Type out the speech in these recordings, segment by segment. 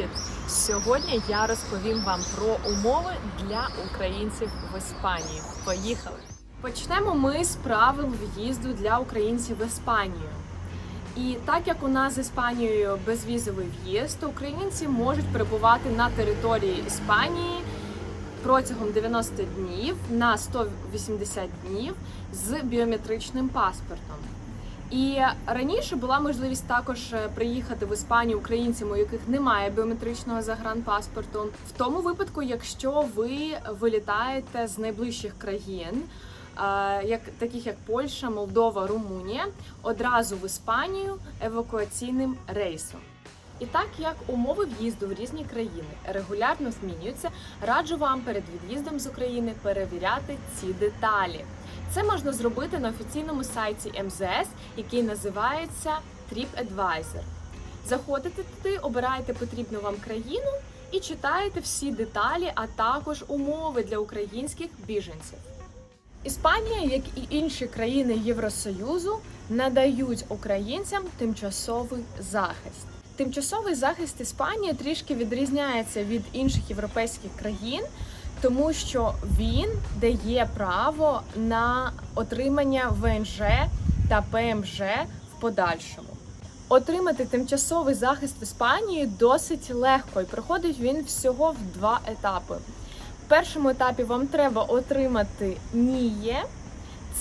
Привіт! Сьогодні я розповім вам про умови для українців в Іспанії. Поїхали! Почнемо ми з правил в'їзду для українців в Іспанію. І так як у нас з Іспанією безвізовий в'їзд, то українці можуть перебувати на території Іспанії протягом 90 днів на 180 днів з біометричним паспортом. І раніше була можливість також е, приїхати в Іспанію українцям, у яких немає біометричного загранпаспорту. В тому випадку, якщо ви вилітаєте з найближчих країн, е, як таких як Польща, Молдова, Румунія, одразу в Іспанію евакуаційним рейсом. І так як умови в'їзду в різні країни регулярно змінюються, раджу вам перед від'їздом з України перевіряти ці деталі. Це можна зробити на офіційному сайті МЗС, який називається TripAdvisor. Заходите туди, обираєте потрібну вам країну і читаєте всі деталі, а також умови для українських біженців. Іспанія, як і інші країни Євросоюзу, надають українцям тимчасовий захист. Тимчасовий захист Іспанії трішки відрізняється від інших європейських країн, тому що він дає право на отримання ВНЖ та ПМЖ в подальшому. Отримати тимчасовий захист в Іспанії досить легко і проходить він всього в два етапи. В першому етапі вам треба отримати НІЄ,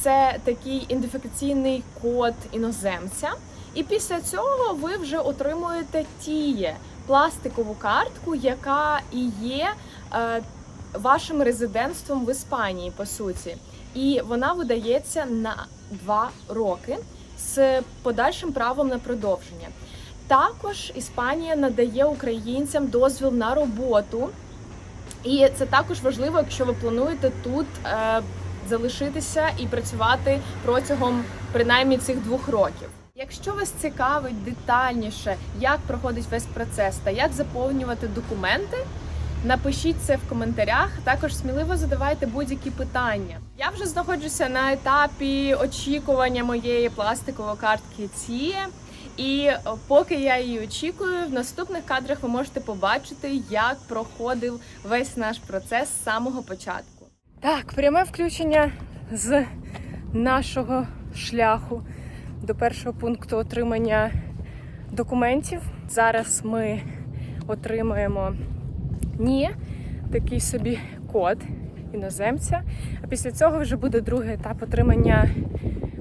це такий ідентифікаційний код іноземця. І після цього ви вже отримуєте тіє пластикову картку, яка і є е, вашим резидентством в Іспанії, по суті. І вона видається на два роки з подальшим правом на продовження. Також Іспанія надає українцям дозвіл на роботу, і це також важливо, якщо ви плануєте тут е, залишитися і працювати протягом принаймні цих двох років. Якщо вас цікавить детальніше, як проходить весь процес та як заповнювати документи, напишіть це в коментарях. Також сміливо задавайте будь-які питання. Я вже знаходжуся на етапі очікування моєї пластикової картки ЦІЕ. І поки я її очікую, в наступних кадрах ви можете побачити, як проходив весь наш процес з самого початку. Так, пряме включення з нашого шляху до першого пункту отримання документів. Зараз ми отримаємо ні, такий собі код іноземця. А після цього вже буде другий етап отримання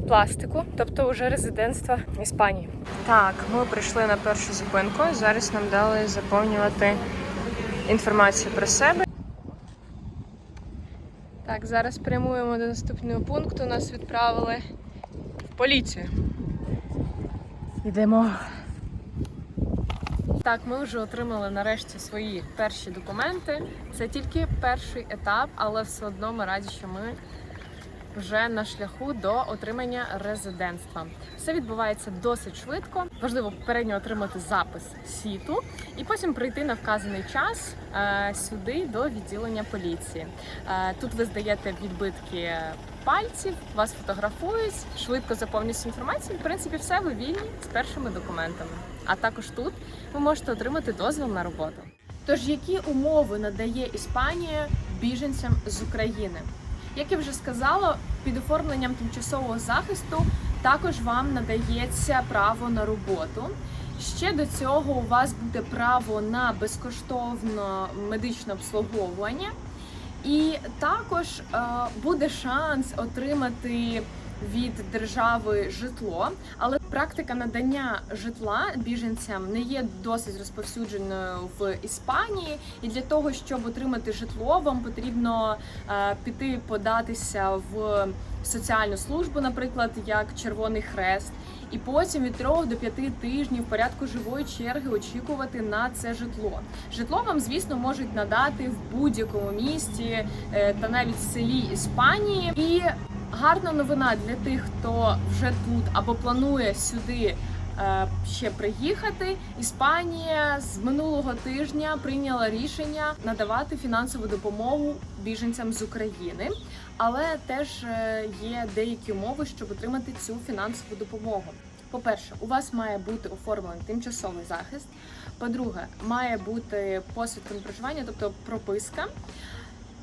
пластику, тобто вже резидентства Іспанії. Так, ми прийшли на першу зупинку. Зараз нам дали заповнювати інформацію про себе. Так, зараз прямуємо до наступного пункту. Нас відправили поліцію. Йдемо. Так, ми вже отримали нарешті свої перші документи. Це тільки перший етап, але все одно ми раді, що ми вже на шляху до отримання резидентства. Все відбувається досить швидко. Важливо попередньо отримати запис сіту і потім прийти на вказаний час е, сюди до відділення поліції. Е, тут ви здаєте відбитки пальців, вас фотографують, швидко заповнюється інформація. В принципі, все ви вільні з першими документами. А також тут ви можете отримати дозвіл на роботу. Тож, які умови надає Іспанія біженцям з України? Як я вже сказала, під оформленням тимчасового захисту також вам надається право на роботу. Ще до цього у вас буде право на безкоштовне медичне обслуговування, і також е, буде шанс отримати від держави житло, але практика надання житла біженцям не є досить розповсюдженою в Іспанії. І для того, щоб отримати житло, вам потрібно е, піти податися в соціальну службу, наприклад, як Червоний Хрест. І потім від 3 до 5 тижнів порядку живої черги очікувати на це житло. Житло вам, звісно, можуть надати в будь-якому місті е, та навіть селі Іспанії. І гарна новина для тих, хто вже тут або планує сюди е, ще приїхати. Іспанія з минулого тижня прийняла рішення надавати фінансову допомогу біженцям з України, але теж е, є деякі умови, щоб отримати цю фінансову допомогу. По-перше, у вас має бути оформлений тимчасовий захист. По-друге, має бути посвідка на проживання, тобто прописка.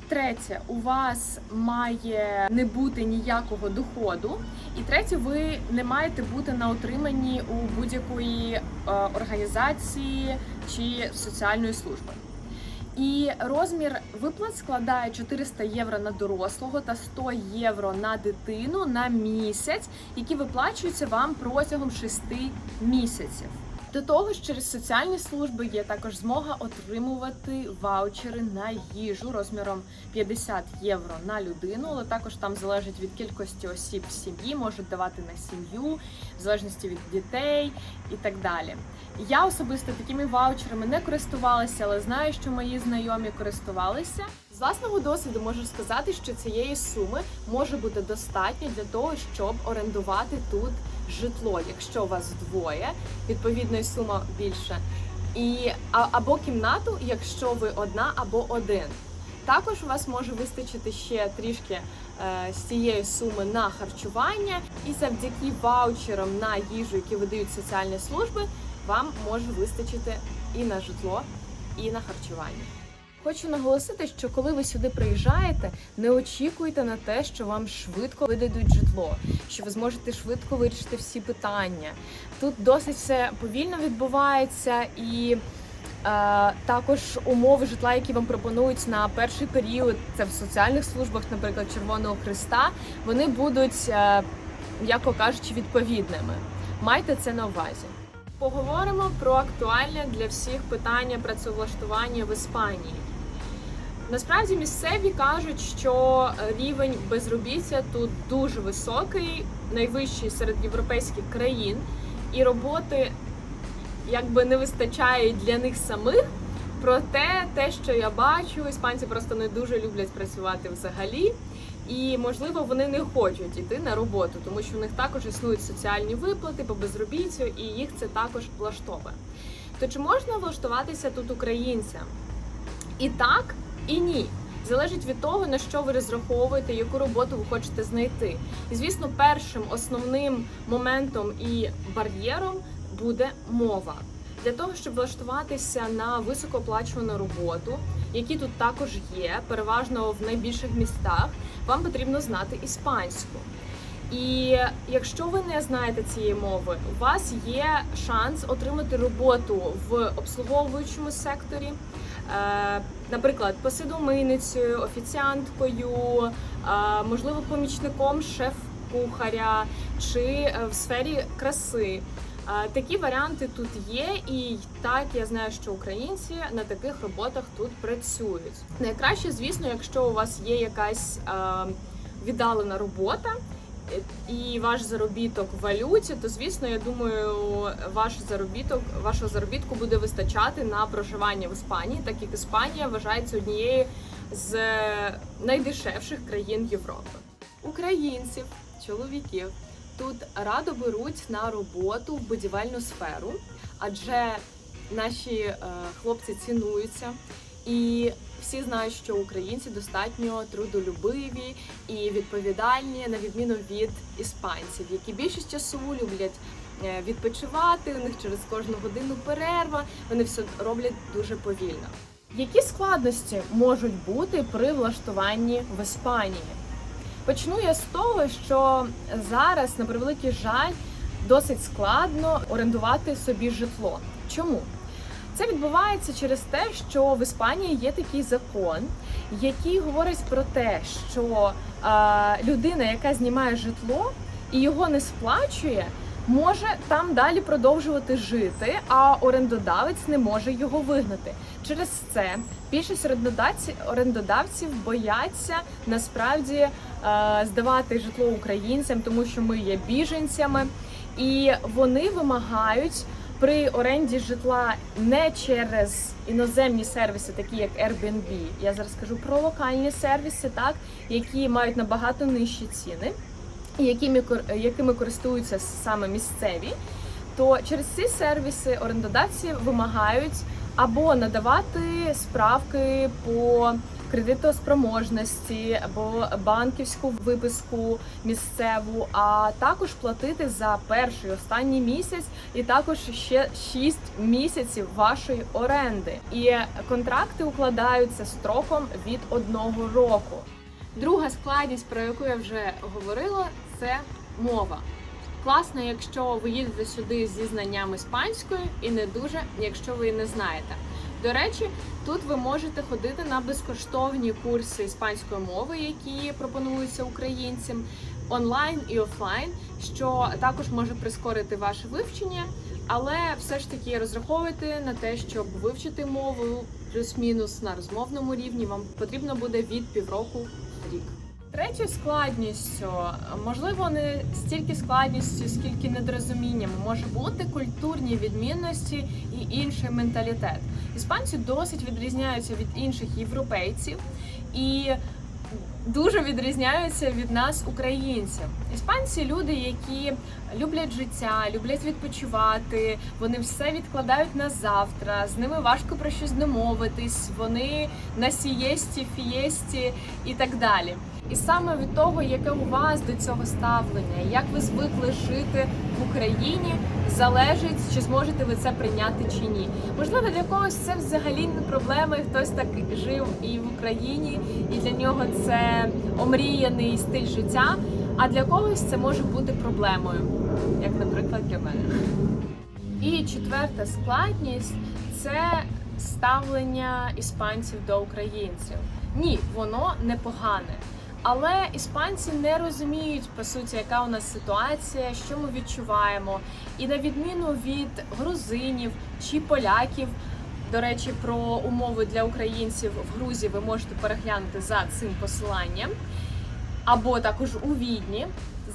Третє, у вас має не бути ніякого доходу. І третє, ви не маєте бути на отриманні у будь-якої е, організації чи соціальної служби. І розмір виплат складає 400 євро на дорослого та 100 євро на дитину на місяць, які виплачуються вам протягом 6 місяців. До того ж, через соціальні служби є також змога отримувати ваучери на їжу розміром 50 євро на людину, але також там залежить від кількості осіб в сім'ї, можуть давати на сім'ю, в залежності від дітей і так далі. Я особисто такими ваучерами не користувалася, але знаю, що мої знайомі користувалися. З власного досвіду можу сказати, що цієї суми може бути достатньо для того, щоб орендувати тут житло, якщо вас двоє, відповідно і сума більше, і або кімнату, якщо ви одна або один. Також у вас може вистачити ще трішки е, з цієї суми на харчування, і завдяки ваучерам на їжу, які видають соціальні служби, вам може вистачити і на житло, і на харчування. Хочу наголосити, що коли ви сюди приїжджаєте, не очікуйте на те, що вам швидко видадуть житло, що ви зможете швидко вирішити всі питання. Тут досить все повільно відбувається і. Е, також умови житла, які вам пропонують на перший період, це в соціальних службах, наприклад, Червоного Христа, вони будуть, е, м'яко кажучи, відповідними. Майте це на увазі. Поговоримо про актуальне для всіх питання працевлаштування в Іспанії. Насправді місцеві кажуть, що рівень безробіття тут дуже високий, найвищий серед європейських країн, і роботи якби не вистачає для них самих. Проте те, що я бачу, іспанці просто не дуже люблять працювати взагалі. І можливо вони не хочуть йти на роботу, тому що в них також існують соціальні виплати по безробіттю, і їх це також влаштовує. То чи можна влаштуватися тут українцям? І так, і ні. Залежить від того, на що ви розраховуєте, яку роботу ви хочете знайти. І звісно, першим основним моментом і бар'єром буде мова. Для того, щоб влаштуватися на високооплачувану роботу, які тут також є, переважно в найбільших містах, вам потрібно знати іспанську. І якщо ви не знаєте цієї мови, у вас є шанс отримати роботу в обслуговуючому секторі, е, наприклад, посудомийницею, офіціанткою, е, можливо, помічником шеф-кухаря чи е, в сфері краси. Такі варіанти тут є, і так я знаю, що українці на таких роботах тут працюють. Найкраще, звісно, якщо у вас є якась віддалена робота. Е, І ваш заробіток в валюті, то звісно, я думаю, ваш заробіток, вашого заробітку буде вистачати на проживання в Іспанії, так як Іспанія вважається однією з найдешевших країн Європи. Українців, чоловіків тут радо беруть на роботу в будівельну сферу, адже наші е, хлопці цінуються. І всі знають, що українці достатньо трудолюбиві і відповідальні, на відміну від іспанців, які більшість часу люблять е, відпочивати. У них через кожну годину перерва. Вони все роблять дуже повільно. Які складності можуть бути при влаштуванні в Іспанії? Почну я з того, що зараз, на превеликий жаль, досить складно орендувати собі житло. Чому? Це відбувається через те, що в Іспанії є такий закон, який говорить про те, що людина, яка знімає житло і його не сплачує, може там далі продовжувати жити, а орендодавець не може його вигнати. Через це більшість орендодавців, бояться насправді здавати житло українцям, тому що ми є біженцями, і вони вимагають при оренді житла не через іноземні сервіси, такі як Airbnb. Я зараз кажу про локальні сервіси, так які мають набагато нижчі ціни, якими якими користуються саме місцеві. То через ці сервіси орендодавці вимагають або надавати справки по кредитоспроможності або банківську виписку місцеву, а також платити за перший останній місяць, і також ще 6 місяців вашої оренди. І контракти укладаються строком від одного року. Друга складність, про яку я вже говорила, це мова. Класно, якщо ви їдете сюди зі знанням іспанської, і не дуже, якщо ви не знаєте. До речі, тут ви можете ходити на безкоштовні курси іспанської мови, які пропонуються українцям онлайн і офлайн, що також може прискорити ваше вивчення, але все ж таки розраховуйте на те, щоб вивчити мову плюс-мінус на розмовному рівні. Вам потрібно буде від півроку рік. Третьою складністю, можливо, не стільки складністю, скільки недорозумінням, може бути культурні відмінності і інший менталітет. Іспанці досить відрізняються від інших європейців і дуже відрізняються від нас, українців. Іспанці люди, які люблять життя, люблять відпочивати, вони все відкладають на завтра. З ними важко про щось домовитись. Вони на сієсті, фієсті і так далі. І саме від того, яке у вас до цього ставлення, як ви звикли жити в Україні, залежить, чи зможете ви це прийняти чи ні. Можливо, для когось це взагалі не проблема, і хтось так жив і в Україні, і для нього це омріяний стиль життя. А для когось це може бути проблемою, як, наприклад, для мене. І четверта складність це ставлення іспанців до українців. Ні, воно не погане. Але іспанці не розуміють по суті, яка у нас ситуація, що ми відчуваємо. І на відміну від грузинів чи поляків, до речі, про умови для українців в Грузії ви можете переглянути за цим посиланням, або також у Відні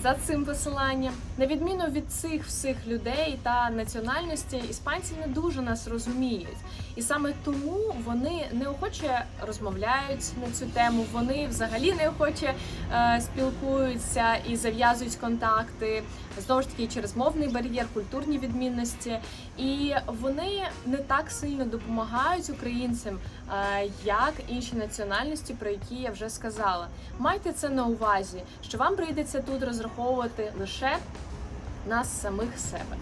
за цим посиланням. На відміну від цих всіх людей та національностей, іспанці не дуже нас розуміють, і саме тому вони неохоче розмовляють на цю тему. Вони взагалі неохоче е, спілкуються і зав'язують контакти знову ж таки через мовний бар'єр, культурні відмінності, і вони не так сильно допомагають українцям, е, як інші національності, про які я вже сказала. Майте це на увазі, що вам прийдеться тут розраховувати лише на самих себе.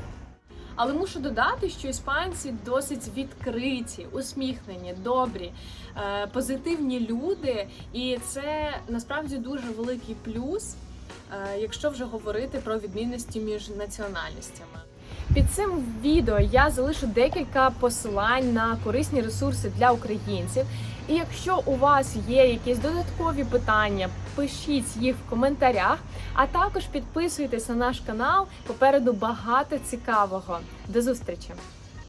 Але мушу додати, що іспанці досить відкриті, усміхнені, добрі, е, позитивні люди, і це насправді дуже великий плюс, е, якщо вже говорити про відмінності між національностями. Під цим відео я залишу декілька посилань на корисні ресурси для українців. І якщо у вас є якісь додаткові питання, пишіть їх в коментарях, а також підписуйтесь на наш канал. Попереду багато цікавого. До зустрічі!